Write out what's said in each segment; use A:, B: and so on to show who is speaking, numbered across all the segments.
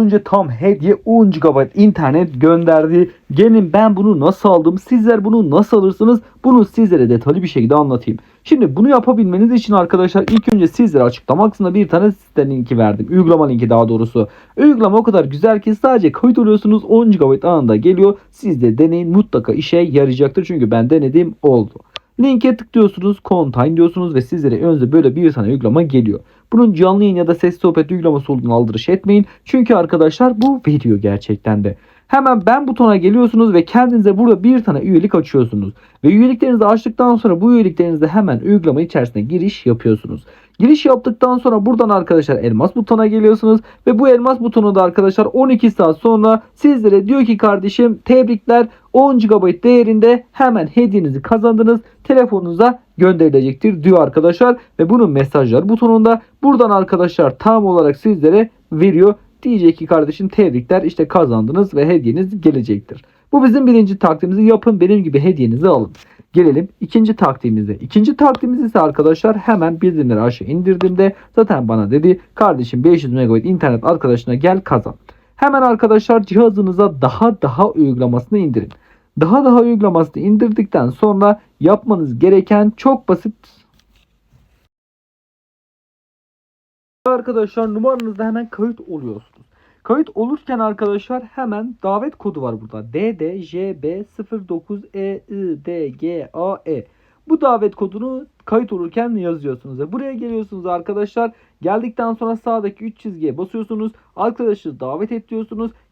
A: önce tam hediye 10 GB internet gönderdi. Gelin ben bunu nasıl aldım? Sizler bunu nasıl alırsınız? Bunu sizlere detaylı bir şekilde anlatayım. Şimdi bunu yapabilmeniz için arkadaşlar ilk önce sizlere açıklama kısmına bir tane site linki verdim. Uygulama linki daha doğrusu. Uygulama o kadar güzel ki sadece kayıt oluyorsunuz 10 GB anında geliyor. Siz de deneyin mutlaka işe yarayacaktır. Çünkü ben denedim oldu. Linke tıklıyorsunuz, contain diyorsunuz ve sizlere önce böyle bir tane uygulama geliyor. Bunun canlı yayın ya da ses sohbet uygulaması olduğunu aldırış etmeyin. Çünkü arkadaşlar bu veriyor gerçekten de. Hemen ben butona geliyorsunuz ve kendinize burada bir tane üyelik açıyorsunuz. Ve üyeliklerinizi açtıktan sonra bu üyeliklerinizde hemen uygulama içerisine giriş yapıyorsunuz. Giriş yaptıktan sonra buradan arkadaşlar elmas butona geliyorsunuz ve bu elmas butonu da arkadaşlar 12 saat sonra sizlere diyor ki kardeşim tebrikler 10 GB değerinde hemen hediyenizi kazandınız telefonunuza gönderilecektir diyor arkadaşlar ve bunun mesajlar butonunda buradan arkadaşlar tam olarak sizlere veriyor. Diyecek ki kardeşim tebrikler işte kazandınız ve hediyeniz gelecektir. Bu bizim birinci taktiğimizi yapın benim gibi hediyenizi alın. Gelelim ikinci taktiğimize. İkinci taktiğimiz ise arkadaşlar hemen bildirimleri aşağı indirdiğimde zaten bana dedi kardeşim 500 MB internet arkadaşına gel kazan. Hemen arkadaşlar cihazınıza daha daha uygulamasını indirin. Daha daha uygulamasını indirdikten sonra yapmanız gereken çok basit. Arkadaşlar numaranızda hemen kayıt oluyorsunuz. Kayıt olurken arkadaşlar hemen davet kodu var burada. DDJB09EIDGAE. Bu davet kodunu kayıt olurken yazıyorsunuz. Ve buraya geliyorsunuz arkadaşlar. Geldikten sonra sağdaki 3 çizgiye basıyorsunuz. Arkadaşı davet et.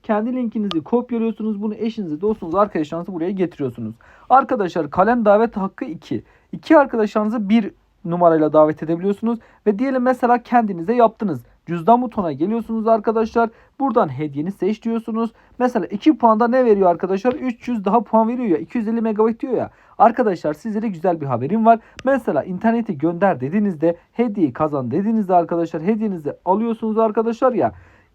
A: Kendi linkinizi kopyalıyorsunuz. Bunu eşinize, dostunuza, arkadaşlarınızı buraya getiriyorsunuz. Arkadaşlar kalem davet hakkı 2. İki arkadaşlarınızı bir numarayla davet edebiliyorsunuz. Ve diyelim mesela kendinize yaptınız. Cüzdan butonuna geliyorsunuz arkadaşlar. Buradan hediyeni seç diyorsunuz. Mesela 2 puanda ne veriyor arkadaşlar? 300 daha puan veriyor ya. 250 megabayt diyor ya. Arkadaşlar sizlere güzel bir haberim var. Mesela interneti gönder dediğinizde hediye kazan dediğinizde arkadaşlar hediyenizi alıyorsunuz arkadaşlar ya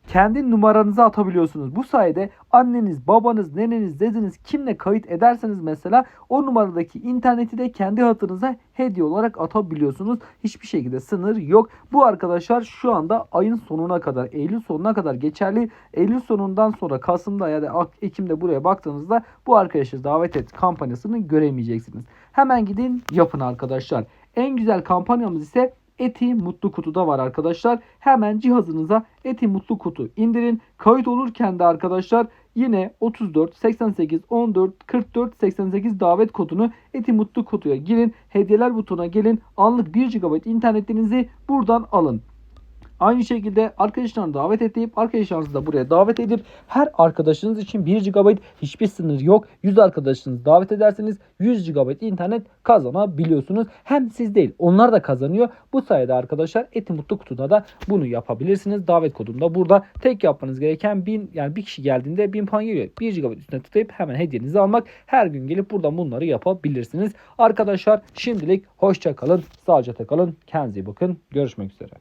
A: kendi numaranızı atabiliyorsunuz. Bu sayede anneniz, babanız, neneniz, dedeniz kimle kayıt ederseniz mesela o numaradaki interneti de kendi hatırınıza hediye olarak atabiliyorsunuz. Hiçbir şekilde sınır yok. Bu arkadaşlar şu anda ayın sonuna kadar, Eylül sonuna kadar geçerli. Eylül sonundan sonra Kasım'da ya da Ekim'de buraya baktığınızda bu arkadaşı davet et kampanyasını göremeyeceksiniz. Hemen gidin yapın arkadaşlar. En güzel kampanyamız ise Eti Mutlu Kutu'da var arkadaşlar. Hemen cihazınıza Eti Mutlu Kutu indirin. Kayıt olurken de arkadaşlar yine 34 88 14 44 88 davet kodunu Eti Mutlu Kutu'ya girin. Hediyeler butonuna gelin. Anlık 1 GB internetinizi buradan alın. Aynı şekilde arkadaşlarını davet edip arkadaşlarınızı da buraya davet edip her arkadaşınız için 1 GB hiçbir sınır yok. 100 arkadaşınızı davet ederseniz 100 GB internet kazanabiliyorsunuz. Hem siz değil onlar da kazanıyor. Bu sayede arkadaşlar Eti Mutlu Kutu'da da bunu yapabilirsiniz. Davet kodunda burada tek yapmanız gereken 1000 yani bir kişi geldiğinde 1000 puan geliyor. 1 GB üstüne tıklayıp hemen hediyenizi almak. Her gün gelip buradan bunları yapabilirsiniz. Arkadaşlar şimdilik hoşça kalın. Sağlıcakla kalın. Kendinize iyi bakın. Görüşmek üzere.